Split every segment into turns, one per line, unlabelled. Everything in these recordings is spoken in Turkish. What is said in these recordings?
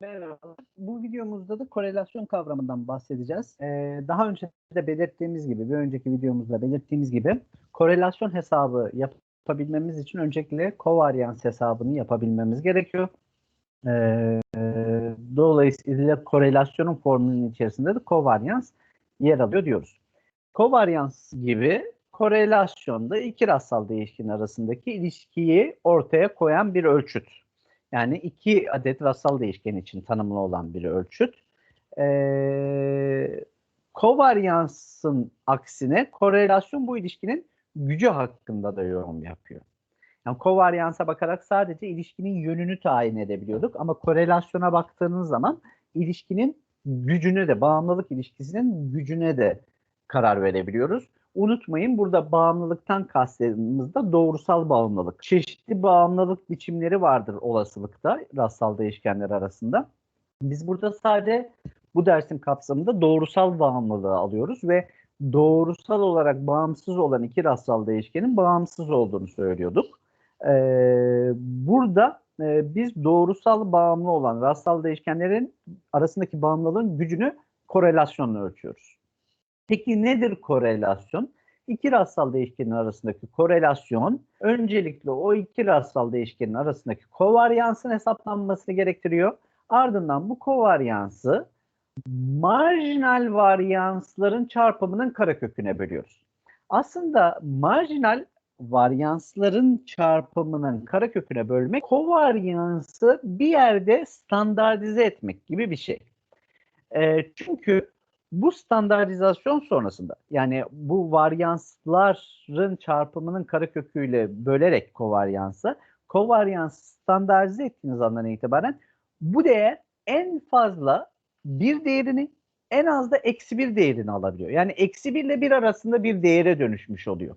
Merhaba. Bu videomuzda da korelasyon kavramından bahsedeceğiz. Ee, daha önce de belirttiğimiz gibi, bir önceki videomuzda belirttiğimiz gibi korelasyon hesabı yapabilmemiz için öncelikle kovaryans hesabını yapabilmemiz gerekiyor. Ee, dolayısıyla korelasyonun formülünün içerisinde de kovaryans yer alıyor diyoruz. Kovaryans gibi korelasyonda iki rastsal değişken arasındaki ilişkiyi ortaya koyan bir ölçüt. Yani iki adet rastsal değişken için tanımlı olan bir ölçüt. Ee, kovaryansın aksine korelasyon bu ilişkinin gücü hakkında da yorum yapıyor. Yani kovaryansa bakarak sadece ilişkinin yönünü tayin edebiliyorduk ama korelasyona baktığınız zaman ilişkinin gücüne de, bağımlılık ilişkisinin gücüne de karar verebiliyoruz. Unutmayın burada bağımlılıktan kastedildiğimizde doğrusal bağımlılık. Çeşitli bağımlılık biçimleri vardır olasılıkta rastsal değişkenler arasında. Biz burada sadece bu dersin kapsamında doğrusal bağımlılığı alıyoruz ve doğrusal olarak bağımsız olan iki rastsal değişkenin bağımsız olduğunu söylüyorduk. Ee, burada e, biz doğrusal bağımlı olan rastsal değişkenlerin arasındaki bağımlılığın gücünü korelasyonla ölçüyoruz. Peki nedir korelasyon? İki rastsal değişkenin arasındaki korelasyon öncelikle o iki rastsal değişkenin arasındaki kovaryansın hesaplanmasını gerektiriyor. Ardından bu kovaryansı marjinal varyansların çarpımının kareköküne bölüyoruz. Aslında marjinal varyansların çarpımının kareköküne bölmek kovaryansı bir yerde standartize etmek gibi bir şey. E, çünkü bu standartizasyon sonrasında yani bu varyansların çarpımının kareköküyle bölerek kovaryansı kovaryans standartize ettiğiniz andan itibaren bu değer en fazla bir değerini en az da eksi bir değerini alabiliyor. Yani eksi bir ile bir arasında bir değere dönüşmüş oluyor.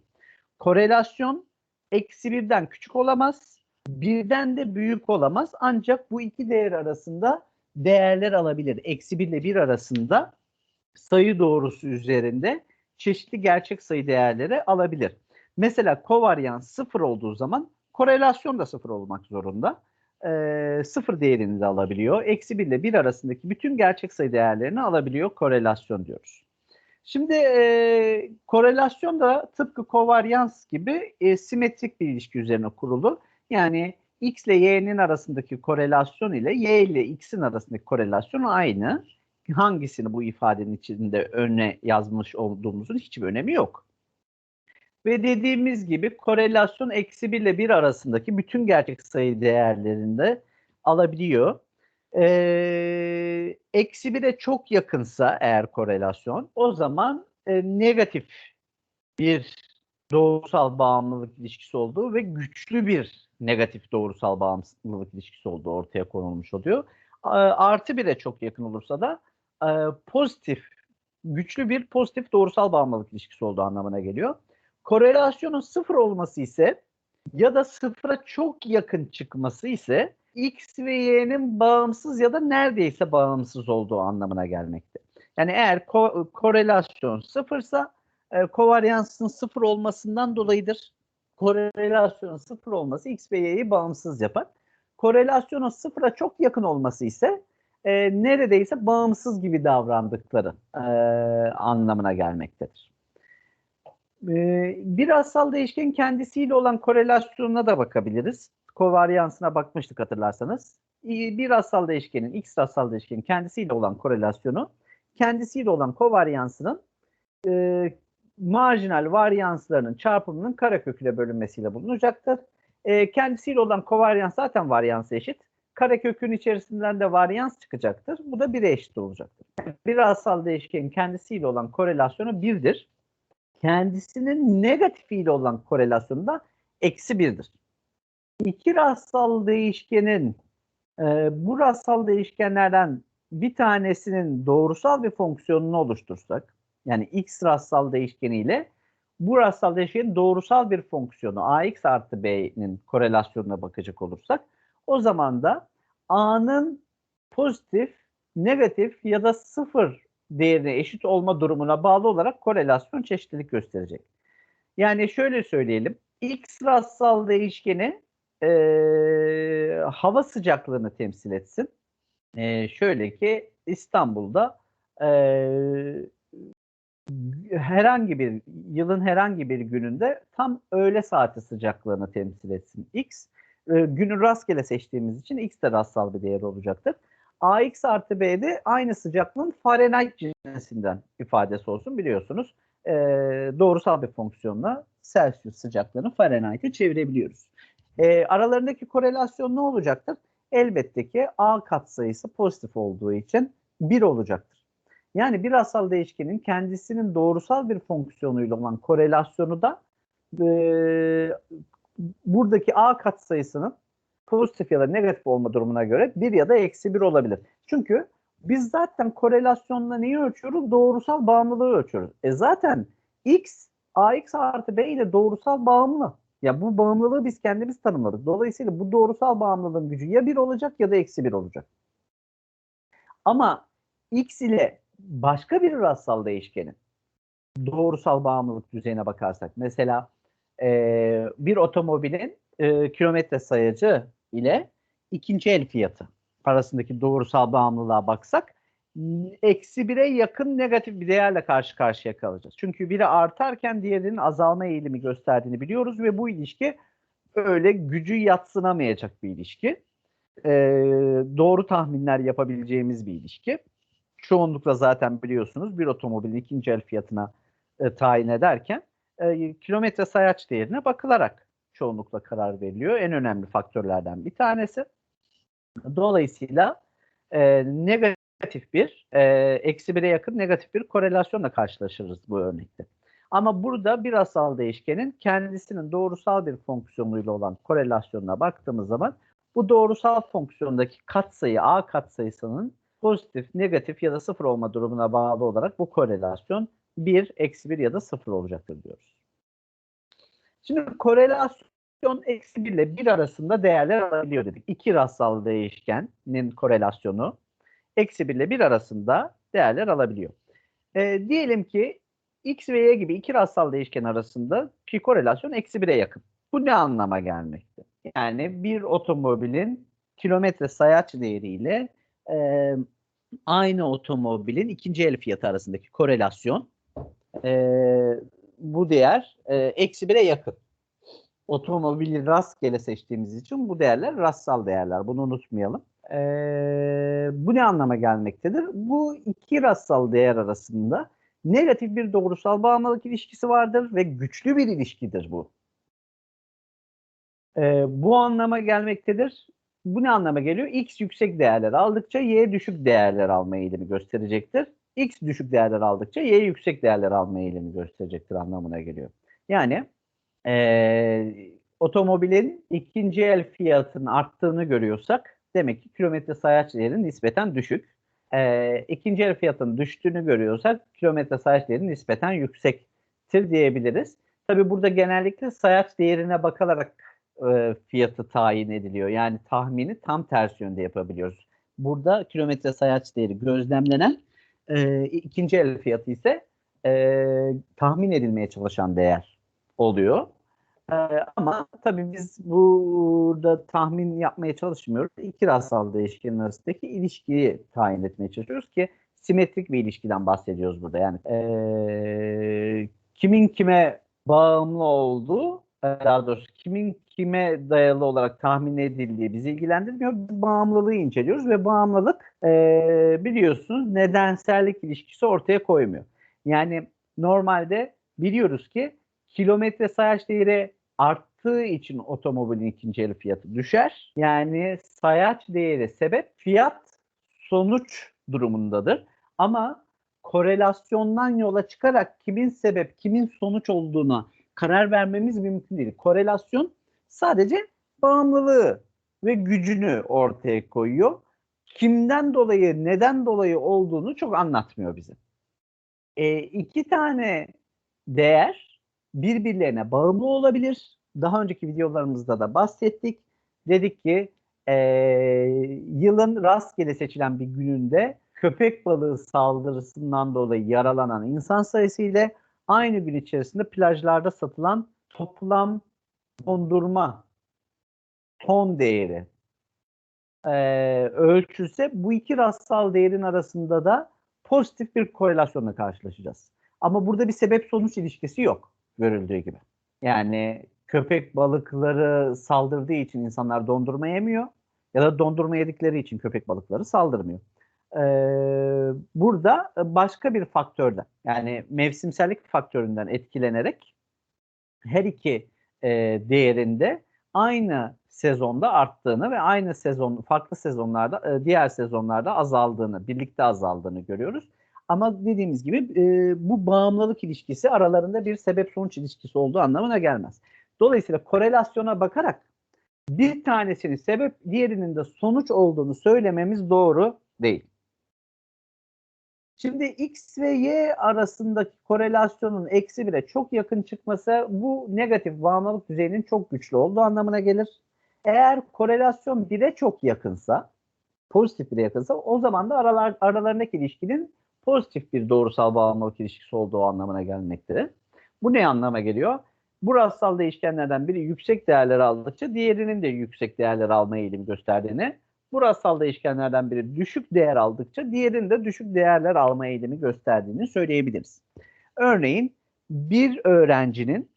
Korelasyon eksi birden küçük olamaz, birden de büyük olamaz. Ancak bu iki değer arasında değerler alabilir. Eksi bir ile bir arasında sayı doğrusu üzerinde çeşitli gerçek sayı değerleri alabilir. Mesela kovaryans sıfır olduğu zaman korelasyon da sıfır olmak zorunda. E, sıfır değerini de alabiliyor. Eksi 1 ile 1 arasındaki bütün gerçek sayı değerlerini alabiliyor. Korelasyon diyoruz. Şimdi e, korelasyon da tıpkı kovaryans gibi e, simetrik bir ilişki üzerine kurulu. Yani x ile y'nin arasındaki korelasyon ile y ile x'in arasındaki korelasyon aynı hangisini bu ifadenin içinde öne yazmış olduğumuzun hiçbir önemi yok. Ve dediğimiz gibi korelasyon eksi 1 ile 1 arasındaki bütün gerçek sayı değerlerinde alabiliyor. Ee, eksi 1'e çok yakınsa eğer korelasyon o zaman e, negatif bir doğrusal bağımlılık ilişkisi olduğu ve güçlü bir negatif doğrusal bağımlılık ilişkisi olduğu ortaya konulmuş oluyor. Artı 1'e çok yakın olursa da e, pozitif, güçlü bir pozitif doğrusal bağımlılık ilişkisi olduğu anlamına geliyor. Korelasyonun sıfır olması ise ya da sıfıra çok yakın çıkması ise x ve y'nin bağımsız ya da neredeyse bağımsız olduğu anlamına gelmekte. Yani eğer ko- korelasyon sıfırsa e, kovaryansın sıfır olmasından dolayıdır. Korelasyonun sıfır olması x ve y'yi bağımsız yapar. Korelasyonun sıfıra çok yakın olması ise e, neredeyse bağımsız gibi davrandıkları e, anlamına gelmektedir. E, bir asal değişken kendisiyle olan korelasyonuna da bakabiliriz. Kovaryansına bakmıştık hatırlarsanız. Bir asal değişkenin, x asal değişkenin kendisiyle olan korelasyonu, kendisiyle olan kovaryansının e, marjinal varyanslarının çarpımının kareköküyle bölünmesiyle bulunacaktır. E, kendisiyle olan kovaryans zaten varyansa eşit karekökün içerisinden de varyans çıkacaktır. Bu da 1'e eşit olacaktır. Bir asal değişkenin kendisiyle olan korelasyonu 1'dir. Kendisinin negatifiyle olan korelasyonu da eksi 1'dir. İki rastsal değişkenin e, bu rastsal değişkenlerden bir tanesinin doğrusal bir fonksiyonunu oluştursak, yani x rastsal değişkeniyle bu rastsal değişkenin doğrusal bir fonksiyonu ax artı b'nin korelasyonuna bakacak olursak o zaman da A'nın pozitif, negatif ya da sıfır değerine eşit olma durumuna bağlı olarak korelasyon çeşitlilik gösterecek. Yani şöyle söyleyelim. X rastsal değişkeni e, hava sıcaklığını temsil etsin. Ee, şöyle ki İstanbul'da ee, herhangi bir yılın herhangi bir gününde tam öğle saati sıcaklığını temsil etsin X. E, günü rastgele seçtiğimiz için X de rastsal bir değer olacaktır. AX artı B'de aynı sıcaklığın Fahrenheit cinsinden ifadesi olsun biliyorsunuz. E, doğrusal bir fonksiyonla Celsius sıcaklığını Fahrenheit'e çevirebiliyoruz. E, aralarındaki korelasyon ne olacaktır? Elbette ki A katsayısı pozitif olduğu için 1 olacaktır. Yani bir asal değişkenin kendisinin doğrusal bir fonksiyonuyla olan korelasyonu da e, buradaki A katsayısının pozitif ya da negatif olma durumuna göre 1 ya da eksi 1 olabilir. Çünkü biz zaten korelasyonla neyi ölçüyoruz? Doğrusal bağımlılığı ölçüyoruz. E zaten X, AX artı B ile doğrusal bağımlı. Ya bu bağımlılığı biz kendimiz tanımladık. Dolayısıyla bu doğrusal bağımlılığın gücü ya 1 olacak ya da eksi 1 olacak. Ama X ile başka bir rastsal değişkenin doğrusal bağımlılık düzeyine bakarsak mesela e, bir otomobilin e, kilometre sayacı ile ikinci el fiyatı arasındaki doğrusal bağımlılığa baksak eksi bire yakın negatif bir değerle karşı karşıya kalacağız. Çünkü biri artarken diğerinin azalma eğilimi gösterdiğini biliyoruz ve bu ilişki öyle gücü yatsınamayacak bir ilişki. Ee, doğru tahminler yapabileceğimiz bir ilişki. Çoğunlukla zaten biliyorsunuz bir otomobilin ikinci el fiyatına e, tayin ederken e, kilometre sayaç değerine bakılarak çoğunlukla karar veriliyor. En önemli faktörlerden bir tanesi. Dolayısıyla e, negatif bir, e, eksi bire yakın negatif bir korelasyonla karşılaşırız bu örnekte. Ama burada bir asal değişkenin kendisinin doğrusal bir fonksiyonuyla olan korelasyonuna baktığımız zaman bu doğrusal fonksiyondaki katsayı A katsayısının pozitif, negatif ya da sıfır olma durumuna bağlı olarak bu korelasyon 1, eksi 1 ya da 0 olacaktır diyoruz. Şimdi korelasyon eksi 1 ile 1 arasında değerler alabiliyor dedik. İki rastsal değişkenin korelasyonu eksi 1 ile 1 arasında değerler alabiliyor. E, diyelim ki x ve y gibi iki rastsal değişken arasında ki korelasyon eksi 1'e yakın. Bu ne anlama gelmekte? Yani bir otomobilin kilometre sayaç değeriyle e, aynı otomobilin ikinci el fiyatı arasındaki korelasyon e, bu değer e, eksi bire yakın. Otomobili rastgele seçtiğimiz için bu değerler rastsal değerler. Bunu unutmayalım. E, bu ne anlama gelmektedir? Bu iki rastsal değer arasında negatif bir doğrusal bağımlılık ilişkisi vardır ve güçlü bir ilişkidir bu. E, bu anlama gelmektedir. Bu ne anlama geliyor? X yüksek değerler aldıkça Y düşük değerler alma eğilimi gösterecektir. X düşük değerler aldıkça Y yüksek değerler alma eğilimi gösterecektir anlamına geliyor. Yani e, otomobilin ikinci el fiyatının arttığını görüyorsak demek ki kilometre sayaç değeri nispeten düşük. E, ikinci el fiyatının düştüğünü görüyorsak kilometre sayaç değeri nispeten yüksektir diyebiliriz. Tabi burada genellikle sayaç değerine bakılarak e, fiyatı tayin ediliyor. Yani tahmini tam ters yönde yapabiliyoruz. Burada kilometre sayaç değeri gözlemlenen e, ikinci el fiyatı ise e, tahmin edilmeye çalışan değer oluyor. E, ama tabii biz burada tahmin yapmaya çalışmıyoruz. İki rastsal değişkenin arasındaki ilişkiyi tayin etmeye çalışıyoruz ki simetrik bir ilişkiden bahsediyoruz burada. Yani e, kimin kime bağımlı olduğu daha doğrusu kimin kime dayalı olarak tahmin edildiği bizi ilgilendirmiyor. Bağımlılığı inceliyoruz ve bağımlılık e, biliyorsunuz nedensellik ilişkisi ortaya koymuyor. Yani normalde biliyoruz ki kilometre sayaç değeri arttığı için otomobilin ikinci el fiyatı düşer. Yani sayaç değeri sebep, fiyat sonuç durumundadır. Ama korelasyondan yola çıkarak kimin sebep, kimin sonuç olduğuna karar vermemiz mümkün değil. Korelasyon sadece bağımlılığı ve gücünü ortaya koyuyor. Kimden dolayı, neden dolayı olduğunu çok anlatmıyor bize. E, iki tane değer birbirlerine bağımlı olabilir. Daha önceki videolarımızda da bahsettik. Dedik ki e, yılın rastgele seçilen bir gününde köpek balığı saldırısından dolayı yaralanan insan sayısı ile aynı gün içerisinde plajlarda satılan toplam dondurma ton değeri e, ölçülse bu iki rastsal değerin arasında da pozitif bir korelasyonla karşılaşacağız. Ama burada bir sebep sonuç ilişkisi yok görüldüğü gibi. Yani köpek balıkları saldırdığı için insanlar dondurma yemiyor ya da dondurma yedikleri için köpek balıkları saldırmıyor. Ee, burada başka bir faktörden yani mevsimsellik faktöründen etkilenerek her iki e, değerinde aynı sezonda arttığını ve aynı sezon farklı sezonlarda e, diğer sezonlarda azaldığını, birlikte azaldığını görüyoruz. Ama dediğimiz gibi e, bu bağımlılık ilişkisi aralarında bir sebep sonuç ilişkisi olduğu anlamına gelmez. Dolayısıyla korelasyona bakarak bir tanesinin sebep diğerinin de sonuç olduğunu söylememiz doğru değil. Şimdi X ve Y arasındaki korelasyonun eksi 1'e çok yakın çıkması bu negatif bağımlılık düzeyinin çok güçlü olduğu anlamına gelir. Eğer korelasyon 1'e çok yakınsa, pozitif 1'e yakınsa o zaman da aralar, aralarındaki ilişkinin pozitif bir doğrusal bağımlılık ilişkisi olduğu anlamına gelmektedir. Bu ne anlama geliyor? Bu rastsal değişkenlerden biri yüksek değerler aldıkça diğerinin de yüksek değerler alma eğilimi gösterdiğini, bu rastsal değişkenlerden biri düşük değer aldıkça diğerinin de düşük değerler alma eğilimi gösterdiğini söyleyebiliriz. Örneğin bir öğrencinin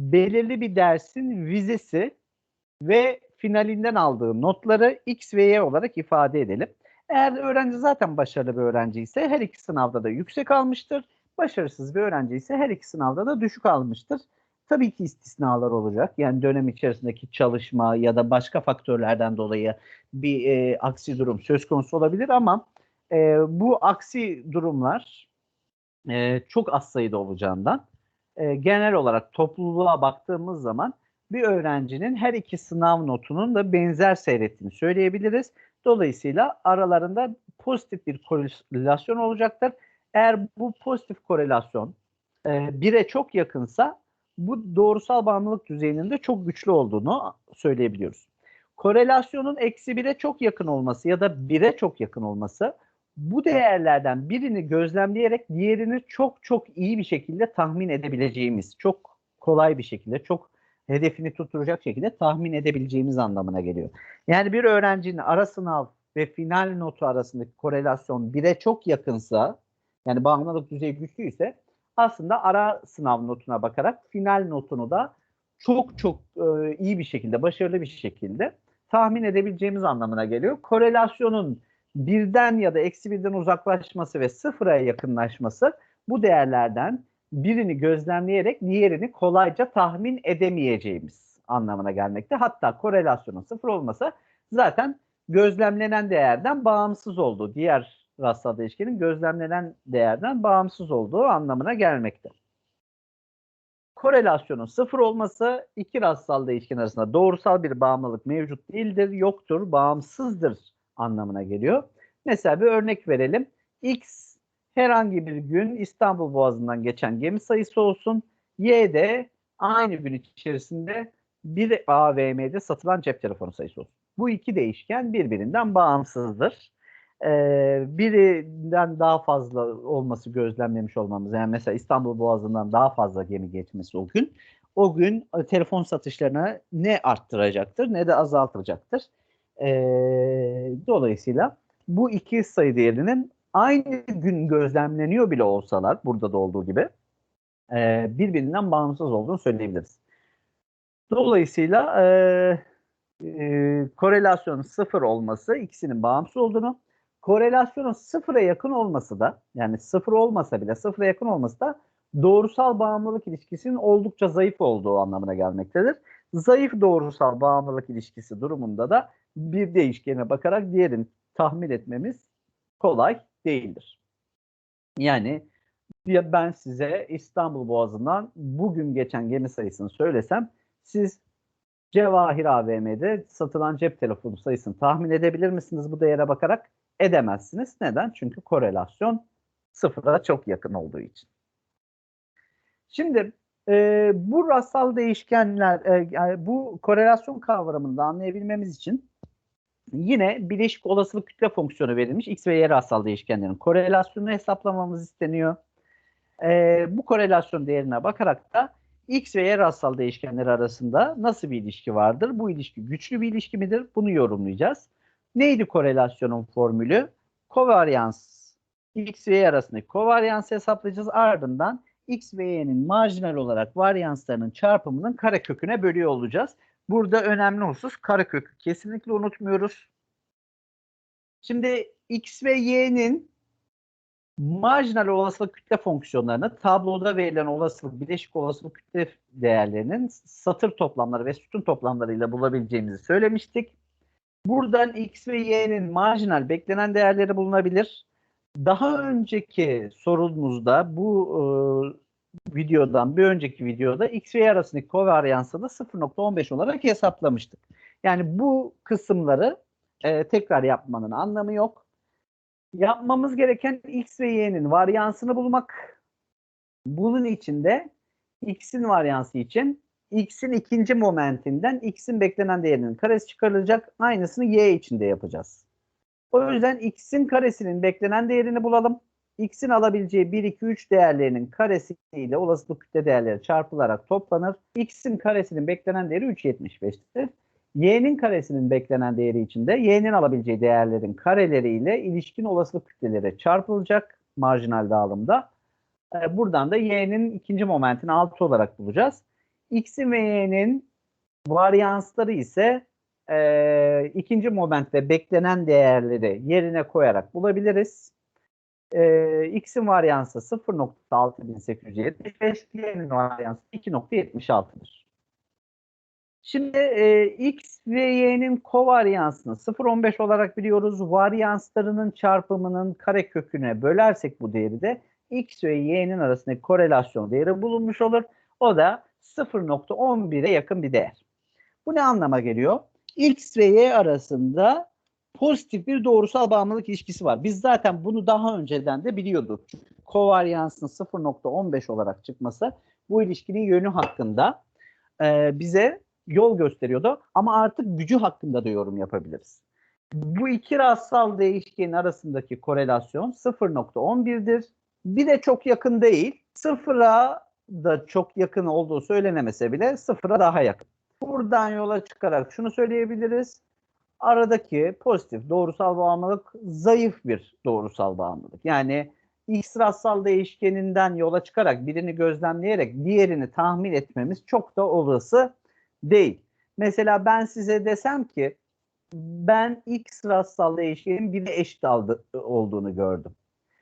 belirli bir dersin vizesi ve finalinden aldığı notları X ve Y olarak ifade edelim. Eğer öğrenci zaten başarılı bir öğrenci ise her iki sınavda da yüksek almıştır. Başarısız bir öğrenci ise her iki sınavda da düşük almıştır. Tabii ki istisnalar olacak. Yani dönem içerisindeki çalışma ya da başka faktörlerden dolayı bir e, aksi durum söz konusu olabilir ama e, bu aksi durumlar e, çok az sayıda olacağından e, genel olarak topluluğa baktığımız zaman bir öğrencinin her iki sınav notunun da benzer seyrettiğini söyleyebiliriz. Dolayısıyla aralarında pozitif bir korelasyon olacaktır. Eğer bu pozitif korelasyon e, bire çok yakınsa bu doğrusal bağımlılık düzeyinin de çok güçlü olduğunu söyleyebiliyoruz. Korelasyonun eksi bire çok yakın olması ya da bire çok yakın olması bu değerlerden birini gözlemleyerek diğerini çok çok iyi bir şekilde tahmin edebileceğimiz, çok kolay bir şekilde, çok hedefini tutturacak şekilde tahmin edebileceğimiz anlamına geliyor. Yani bir öğrencinin ara sınav ve final notu arasındaki korelasyon bire çok yakınsa, yani bağımlılık düzeyi güçlüyse aslında ara sınav notuna bakarak final notunu da çok çok e, iyi bir şekilde, başarılı bir şekilde tahmin edebileceğimiz anlamına geliyor. Korelasyonun birden ya da eksi birden uzaklaşması ve sıfıra yakınlaşması bu değerlerden birini gözlemleyerek diğerini kolayca tahmin edemeyeceğimiz anlamına gelmekte. Hatta korelasyonun sıfır olmasa zaten gözlemlenen değerden bağımsız olduğu, diğer rastsal değişkenin gözlemlenen değerden bağımsız olduğu anlamına gelmekte. Korelasyonun sıfır olması iki rastsal değişken arasında doğrusal bir bağımlılık mevcut değildir, yoktur, bağımsızdır anlamına geliyor. Mesela bir örnek verelim. X herhangi bir gün İstanbul Boğazı'ndan geçen gemi sayısı olsun. Y de aynı gün içerisinde bir AVM'de satılan cep telefonu sayısı olsun. Bu iki değişken birbirinden bağımsızdır. Birinden daha fazla olması gözlemlemiş olmamız. Yani mesela İstanbul Boğazı'ndan daha fazla gemi geçmesi o gün. O gün e, telefon satışlarına ne arttıracaktır ne de azaltacaktır. Dolayısıyla bu iki sayı değerinin aynı gün gözlemleniyor bile olsalar burada da olduğu gibi birbirinden bağımsız olduğunu söyleyebiliriz. Dolayısıyla e, e, korelasyonun sıfır olması ikisinin bağımsız olduğunu, korelasyonun sıfıra yakın olması da yani sıfır olmasa bile sıfıra yakın olması da doğrusal bağımlılık ilişkisinin oldukça zayıf olduğu anlamına gelmektedir. Zayıf doğrusal bağımlılık ilişkisi durumunda da bir değişkene bakarak diğerini tahmin etmemiz kolay değildir. Yani ben size İstanbul Boğazı'ndan bugün geçen gemi sayısını söylesem siz Cevahir AVM'de satılan cep telefonu sayısını tahmin edebilir misiniz bu değere bakarak? Edemezsiniz. Neden? Çünkü korelasyon sıfıra çok yakın olduğu için. Şimdi e, bu rastsal değişkenler, e, yani bu korelasyon kavramını da anlayabilmemiz için yine bileşik olasılık kütle fonksiyonu verilmiş x ve y rastsal değişkenlerin korelasyonunu hesaplamamız isteniyor. Ee, bu korelasyon değerine bakarak da x ve y rastsal değişkenleri arasında nasıl bir ilişki vardır? Bu ilişki güçlü bir ilişki midir? Bunu yorumlayacağız. Neydi korelasyonun formülü? Kovaryans x ve y arasındaki kovaryansı hesaplayacağız. Ardından x ve y'nin marjinal olarak varyanslarının çarpımının kareköküne bölüyor olacağız. Burada önemli husus karekökü kesinlikle unutmuyoruz. Şimdi x ve y'nin marjinal olasılık kütle fonksiyonlarını tabloda verilen olasılık, bileşik olasılık kütle değerlerinin satır toplamları ve sütun toplamlarıyla bulabileceğimizi söylemiştik. Buradan x ve y'nin marjinal beklenen değerleri bulunabilir. Daha önceki sorumuzda bu e, videodan bir önceki videoda x ve y arasındaki kovaryansı da 0.15 olarak hesaplamıştık. Yani bu kısımları e, tekrar yapmanın anlamı yok. Yapmamız gereken x ve y'nin varyansını bulmak. Bunun için de x'in varyansı için x'in ikinci momentinden x'in beklenen değerinin karesi çıkarılacak. Aynısını y için de yapacağız. O yüzden x'in karesinin beklenen değerini bulalım. x'in alabileceği 1, 2, 3 değerlerinin karesi ile olasılık kütle değerleri çarpılarak toplanır. x'in karesinin beklenen değeri 3.75'tir. y'nin karesinin beklenen değeri için de y'nin alabileceği değerlerin kareleriyle ilişkin olasılık kütleleri çarpılacak marjinal dağılımda. Ee, buradan da y'nin ikinci momentini 6 olarak bulacağız. X'in ve y'nin varyansları ise e, ikinci moment ve beklenen değerleri yerine koyarak bulabiliriz. E, x'in varyansı 0.6875, y'nin varyansı 2.76'dır. Şimdi e, x ve y'nin kovaryansını 0.15 olarak biliyoruz. Varyanslarının çarpımının kareköküne bölersek bu değeri de x ve y'nin arasındaki korelasyon değeri bulunmuş olur. O da 0.11'e yakın bir değer. Bu ne anlama geliyor? X ve Y arasında pozitif bir doğrusal bağımlılık ilişkisi var. Biz zaten bunu daha önceden de biliyorduk. Kovaryansın 0.15 olarak çıkması bu ilişkinin yönü hakkında e, bize yol gösteriyordu. Ama artık gücü hakkında da yorum yapabiliriz. Bu iki rastsal değişkenin arasındaki korelasyon 0.11'dir. Bir de çok yakın değil. Sıfıra da çok yakın olduğu söylenemese bile sıfıra daha yakın. Buradan yola çıkarak şunu söyleyebiliriz. Aradaki pozitif doğrusal bağımlılık zayıf bir doğrusal bağımlılık. Yani X rastsal değişkeninden yola çıkarak birini gözlemleyerek diğerini tahmin etmemiz çok da olası değil. Mesela ben size desem ki ben X rastsal değişkenin bir eşit aldı, olduğunu gördüm.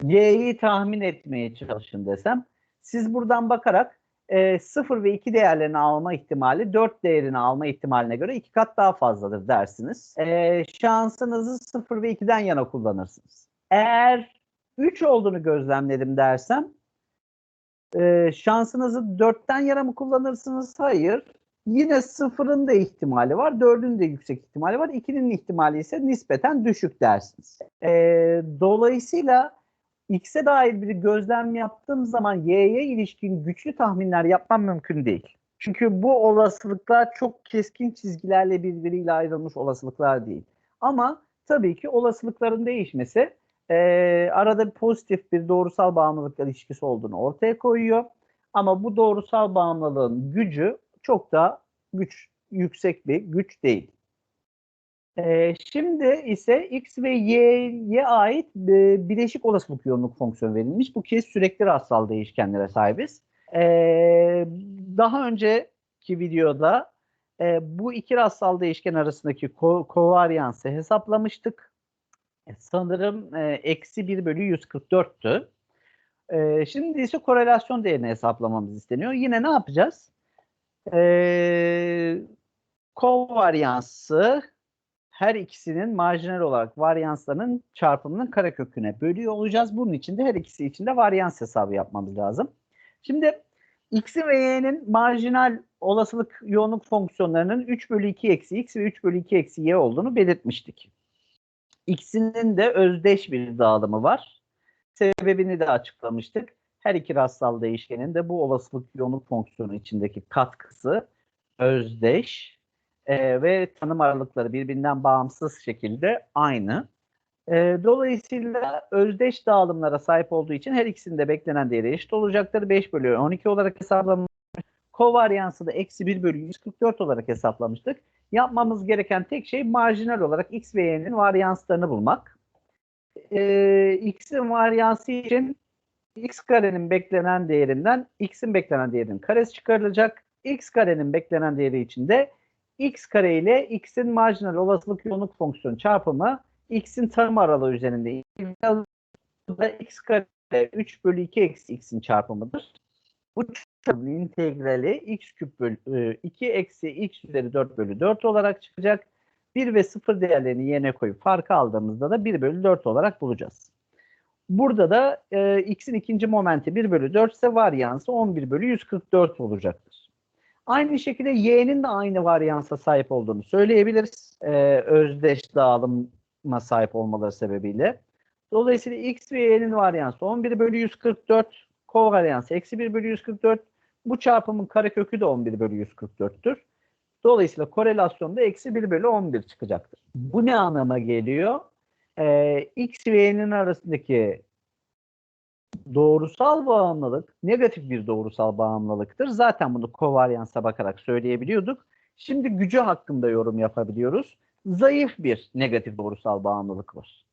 Y'yi tahmin etmeye çalışın desem siz buradan bakarak e, 0 ve 2 değerlerini alma ihtimali 4 değerini alma ihtimaline göre 2 kat daha fazladır dersiniz. E, şansınızı 0 ve 2'den yana kullanırsınız. Eğer 3 olduğunu gözlemledim dersem e, şansınızı 4'ten yana mı kullanırsınız? Hayır. Yine sıfırın da ihtimali var, dördün de yüksek ihtimali var. 2'nin ihtimali ise nispeten düşük dersiniz. E, dolayısıyla X'e dair bir gözlem yaptığım zaman Y'ye ilişkin güçlü tahminler yapmam mümkün değil. Çünkü bu olasılıklar çok keskin çizgilerle birbiriyle ayrılmış olasılıklar değil. Ama tabii ki olasılıkların değişmesi e, arada pozitif bir doğrusal bağımlılık ilişkisi olduğunu ortaya koyuyor. Ama bu doğrusal bağımlılığın gücü çok da güç yüksek bir güç değil. Ee, şimdi ise X ve Y'ye ait e, bileşik olasılık yoğunluk fonksiyonu verilmiş. Bu kez sürekli rastsal değişkenlere sahibiz. Ee, daha önceki videoda e, bu iki rastsal değişken arasındaki ko kovaryansı hesaplamıştık. E, sanırım e, eksi 1 bölü 144'tü. E, şimdi ise korelasyon değerini hesaplamamız isteniyor. Yine ne yapacağız? E, kovaryansı her ikisinin marjinal olarak varyanslarının çarpımının kareköküne bölüyor olacağız. Bunun için de her ikisi için de varyans hesabı yapmamız lazım. Şimdi x'in ve y'nin marjinal olasılık yoğunluk fonksiyonlarının 3 bölü 2 eksi x ve 3 bölü 2 eksi y olduğunu belirtmiştik. X'inin de özdeş bir dağılımı var. Sebebini de açıklamıştık. Her iki rastsal değişkenin de bu olasılık yoğunluk fonksiyonu içindeki katkısı özdeş e, ve tanım aralıkları birbirinden bağımsız şekilde aynı. E, dolayısıyla özdeş dağılımlara sahip olduğu için her ikisinde beklenen değeri eşit olacaktır. 5 bölü 12 olarak hesaplanmış. Kovaryansı da eksi 1 bölü 144 olarak hesaplamıştık. Yapmamız gereken tek şey marjinal olarak x ve y'nin varyanslarını bulmak. Ee, x'in varyansı için x karenin beklenen değerinden x'in beklenen değerinin karesi çıkarılacak. x karenin beklenen değeri için de x kare ile x'in marjinal olasılık yoğunluk fonksiyonu çarpımı x'in tanım aralığı üzerinde x kare 3 bölü 2 eksi x'in çarpımıdır. Bu çarpımın integrali x küp bölü 2 eksi x üzeri 4 bölü 4 olarak çıkacak. 1 ve 0 değerlerini yerine koyup farkı aldığımızda da 1 bölü 4 olarak bulacağız. Burada da e, x'in ikinci momenti 1 bölü 4 ise varyansı 11 bölü 144 olacaktır. Aynı şekilde y'nin de aynı varyansa sahip olduğunu söyleyebiliriz. E, özdeş dağılıma sahip olmaları sebebiyle. Dolayısıyla x ve y'nin varyansı 11 bölü 144, kovaryansı eksi 1 bölü 144. Bu çarpımın karekökü de 11 bölü 144'tür. Dolayısıyla korelasyonda eksi 1 bölü 11 çıkacaktır. Bu ne anlama geliyor? Ee, x ve y'nin arasındaki doğrusal bağımlılık negatif bir doğrusal bağımlılıktır. Zaten bunu kovaryansa bakarak söyleyebiliyorduk. Şimdi gücü hakkında yorum yapabiliyoruz. Zayıf bir negatif doğrusal bağımlılık var.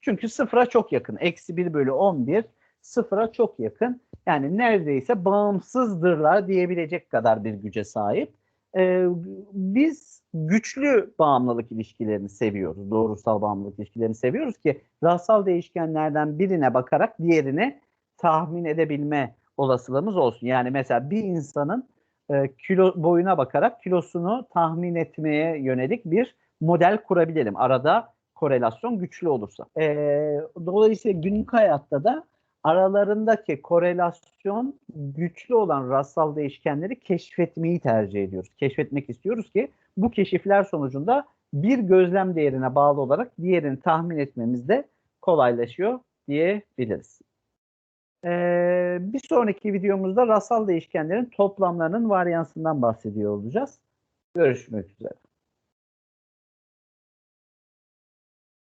Çünkü sıfıra çok yakın. Eksi 1 bölü 11 sıfıra çok yakın. Yani neredeyse bağımsızdırlar diyebilecek kadar bir güce sahip. Ee, biz güçlü bağımlılık ilişkilerini seviyoruz. Doğrusal bağımlılık ilişkilerini seviyoruz ki rastsal değişkenlerden birine bakarak diğerini tahmin edebilme olasılığımız olsun. Yani mesela bir insanın e, kilo boyuna bakarak kilosunu tahmin etmeye yönelik bir model kurabilelim. Arada korelasyon güçlü olursa. E, dolayısıyla günlük hayatta da aralarındaki korelasyon güçlü olan rastsal değişkenleri keşfetmeyi tercih ediyoruz. Keşfetmek istiyoruz ki bu keşifler sonucunda bir gözlem değerine bağlı olarak diğerini tahmin etmemiz de kolaylaşıyor diyebiliriz. Ee, bir sonraki videomuzda rastsal değişkenlerin toplamlarının varyansından bahsediyor olacağız. Görüşmek üzere.